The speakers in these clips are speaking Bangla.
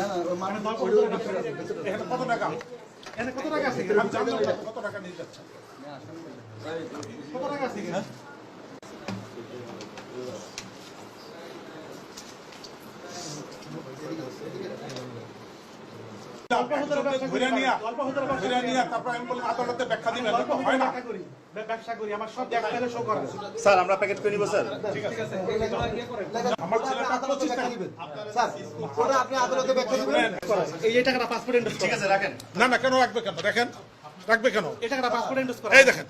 না না ওই মানে এখানে কত টাকা? এখানে কত টাকা আছে? আমি জানলাম না কত টাকা নিয়ে যাচ্ছে? কত টাকা আছে ধরে নিয়া ধরে তারপর আমি বললাম আদালতে ব্যাখ্যা দিবেন। হয় না? ব্যবসা করি আমার সব এক শো করা স্যার আমরা প্যাকেট করে নিব স্যার। আমার ছেলেটা আদালতে টাকা। দিবেন। স্যার ওটা আপনি আদালতে ব্যাখ্যা দিবেন? এই এই টাকাটা পাসপোর্ট এন্ডোস ঠিক আছে রাখেন। না না কেন রাখবে কেন? দেখেন রাখবে কেন? এই টাকাটা পাসপোর্ট এন্ডোস করা এই দেখেন।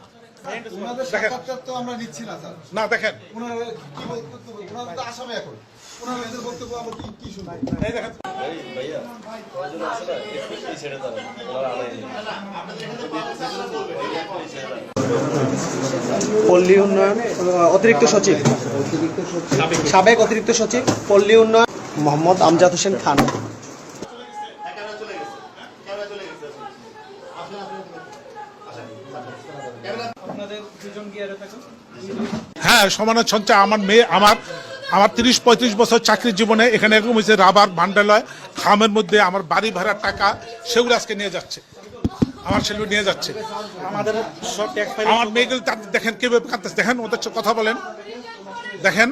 দেখেন। তো আমরা নিচ্ছি না স্যার। না দেখেন। ওনারা কি বক্তব্য ওনারা তো আসামি এখন। ওনারা বক্তব্য আমরা কি কি শুনব? এই দেখেন। পল্লী উন্নয়ন অতিরিক্ত সচিব। সাবেক অতিরিক্ত সচিব পল্লী উন্নয়ন মোহাম্মদ আমজাদ হোসেন খান। হ্যাঁ সমানের সঞ্চয় আমার মেয়ে আমার আমার তিরিশ পঁয়ত্রিশ বছর চাকরির জীবনে এখানে এরকম হয়েছে রাবার বান্ডালয় খামের মধ্যে আমার বাড়ি ভাড়ার টাকা সেগুলো আজকে নিয়ে যাচ্ছে। আমার সেগুলো নিয়ে যাচ্ছে। আমাদের আমার মেয়েগুলো দেখেন কীভাবে কাঁদতেছে। দেখেন ওদের কথা বলেন। দেখেন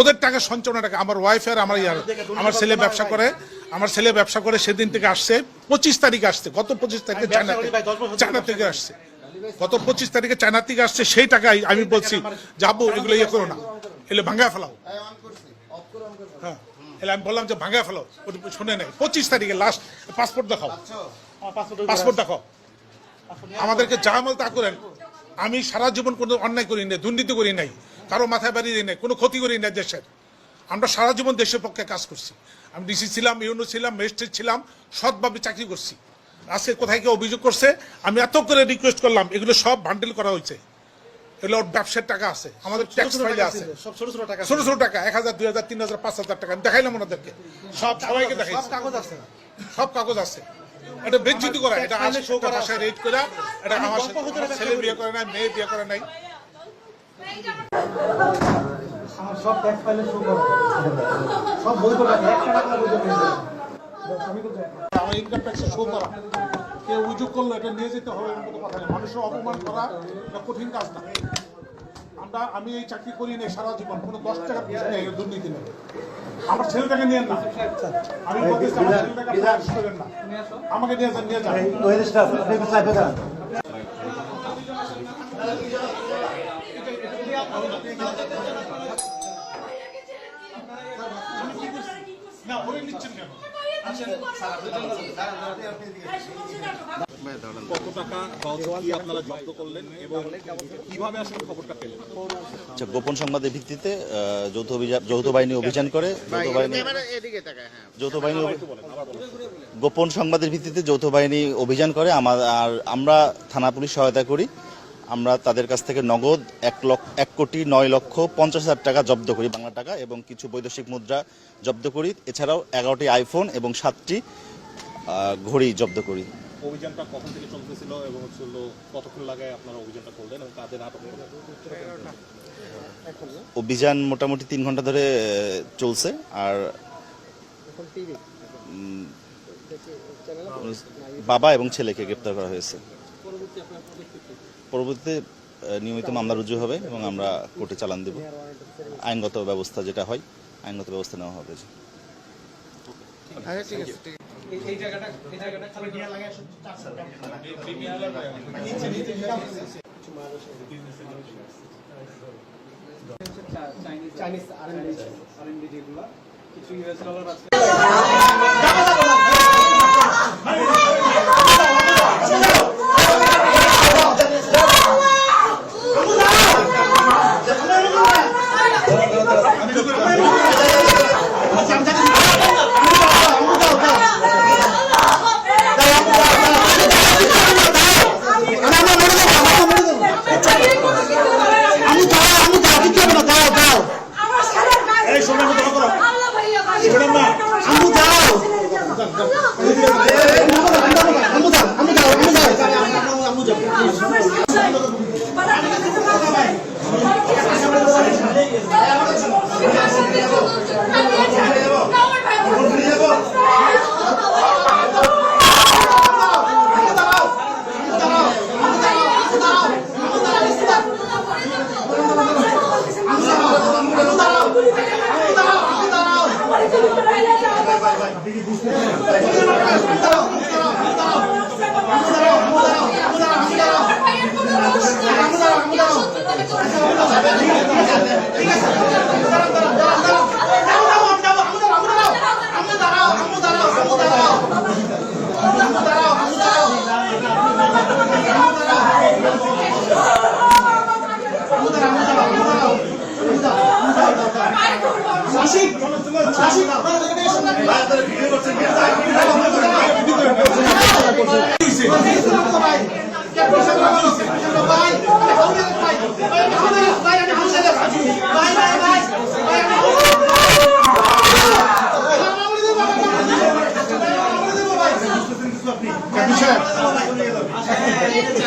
ওদের টাকা সঞ্চয় টাকা আমার ওয়াইফের আমার ইয়ার। আমার ছেলে ব্যবসা করে আমার ছেলে ব্যবসা করে সেদিন থেকে আসছে পঁচিশ তারিখে আসছে। গত পঁচিশ তারিখে চায়না চায়না থেকে আসছে। গত পঁচিশ তারিখে চায়না থেকে আসছে সেই টাকাই আমি বলছি যাব এগুলো ইয়ে করো না। এগুলো ভাঙ্গা ফেলাও। হ্যাঁ এলে আমি বললাম যে ভাঙ্গা ফেলাও। শুনে নেই পঁচিশ তারিখে লাস্ট পাসপোর্ট দেখাও। পাসপোর্ট দেখাও। আমাদেরকে যা আমল তা করেন। আমি সারা জীবন কোনো অন্যায় করি নাই দুর্নীতি করি নাই কারও মাথায় বাড়ি দিই নাই কোনো ক্ষতি করি নাই দেশের। আমরা সারা জীবন দেশের পক্ষে কাজ করছি। আমি ডিসি ছিলাম ইউনো ছিলাম ম্যাজিস্ট্রেট ছিলাম সৎভাবে চাকরি করছি। আজকে কোথায় কেউ অভিযোগ করছে? আমি এত করে রিকোয়েস্ট করলাম এগুলো সব বান্ডেল করা হয়েছে। এগুলো ওর ব্যবসার টাকা আছে। আমাদের ট্যাক্স ফাইলে আছে। সব ছোট ছোট টাকা ছোট ছোট টাকা এক হাজার দুই হাজার তিন হাজার পাঁচ হাজার টাকা। দেখাইলাম ওনাদেরকে। সব সবাইকে দেখাই সব কাগজ আছে। সব কাগজ আছে। এটা বেজ্জিতি করা এটা ফাইলে show করা বাসায় রেড করা এটা আমার ছেলে বিয়ে করে নাই মেয়ে বিয়ে করে নাই। আমার সব ট্যাক্স ফাইলে শো করা সব বই করে একটা টাকা বই করে আমি আমার ইনকাম ট্যাক্স শো করা। কেউ অভিযোগ করল এটা নিয়ে যেতে হবে এরকম কোনো কথা নেই। মানুষের অপমান করা এটা কঠিন কাজ না। আমরা আমি এই চাকরি করি নাই সারা জীবন কোনো দশ টাকা পিছু নেই দুর্নীতি নেই আমার ছেলেটাকে নিয়ে না। আমি বলতেছি আমার ছেলেটাকে করেন না। আমাকে নিয়ে যান নিয়ে যান। না ওরে নিচ্ছেন কেন? কত টাকা আপনারা জব্দ করলেন এবং কীভাবে আসলে খবরটা পেলেন আচ্ছা গোপন সংবাদের ভিত্তিতে যৌথ অভিযান যৌথ বাহিনী অভিযান করে যৌথ বাহিনী যৌথ বাহিনী গোপন সংবাদের ভিত্তিতে যৌথ বাহিনী অভিযান করে আমার আর আমরা থানা পুলিশ সহায়তা করি। আমরা তাদের কাছ থেকে নগদ এক লক্ষ এক কোটি নয় লক্ষ পঞ্চাশ হাজার টাকা জব্দ করি বাংলা টাকা এবং কিছু বৈদেশিক মুদ্রা জব্দ করি। এছাড়াও এগারোটি আইফোন এবং সাতটি ঘড়ি জব্দ করি। অভিযানটা কখন থেকে চলতেছিল এবং হচ্ছে কতক্ষণ লাগায় আপনারা অভিযানটা করলেন এবং কাদের আটক অভিযান মোটামুটি তিন ঘণ্টা ধরে চলছে। আর বাবা এবং ছেলেকে গ্রেপ্তার করা হয়েছে। পরবর্তীতে নিয়মিত মামলা রুজু হবে এবং আমরা কোর্টে চালান দেব। আইনগত ব্যবস্থা যেটা হয় আইনগত ব্যবস্থা নেওয়া হবে এই জায়গাটা এই জায়গাটা খালি ডিয়া লাগে চাইনিজ আরএমবি কিছু ইউএস ডলার আছে এই শোনো আমি কথা বলো ম্যাডাম না আমু দাও আমি ঠিক আছে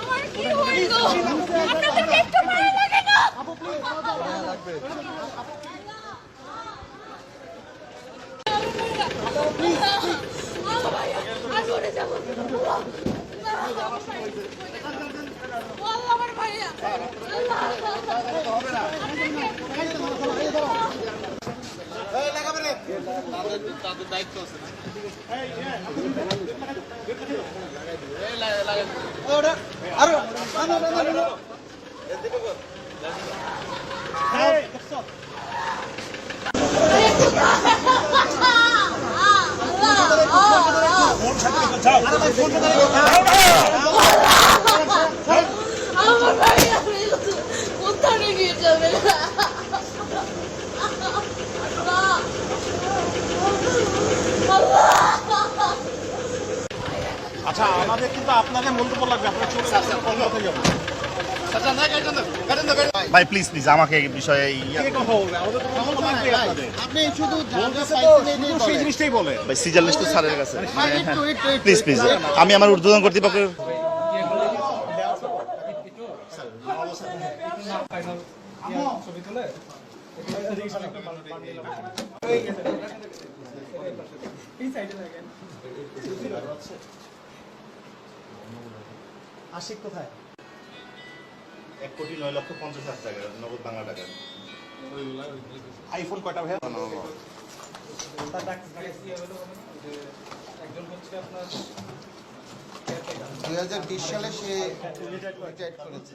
আমার কি হইল? আপনাদেরকে একটু মারা লাগে না আমার ভাইয়া, উড়ে যাব। ও আচ্ছা আমাদের কিন্তু আপনাদের মন্তব্য লাগবে আপনারা চলে যাচ্ছেন কলকাতা যাব ভাই প্লিজ প্লিজ আমাকে এই বিষয়ে কথা বলবে? আমাদের তো মন্তব্য লাগবে আপনাদের আপনি শুধু সেই জিনিসটাই বলে। ভাই সিজার লিস্ট তো স্যারের কাছে। প্লিজ প্লিজ আমি আমার ঊর্ধ্বতন কর্তৃপক্ষের ছবি তুলে এই সাইডে লাগেন আশিক কোথায়? এক কোটি নয় লক্ষ পঞ্চাশ হাজার টাকা নগদ বাংলা টাকা। আইফোন কয়টা ভাই দুই হাজার বিশ সালে সে রিটায়ার করেছে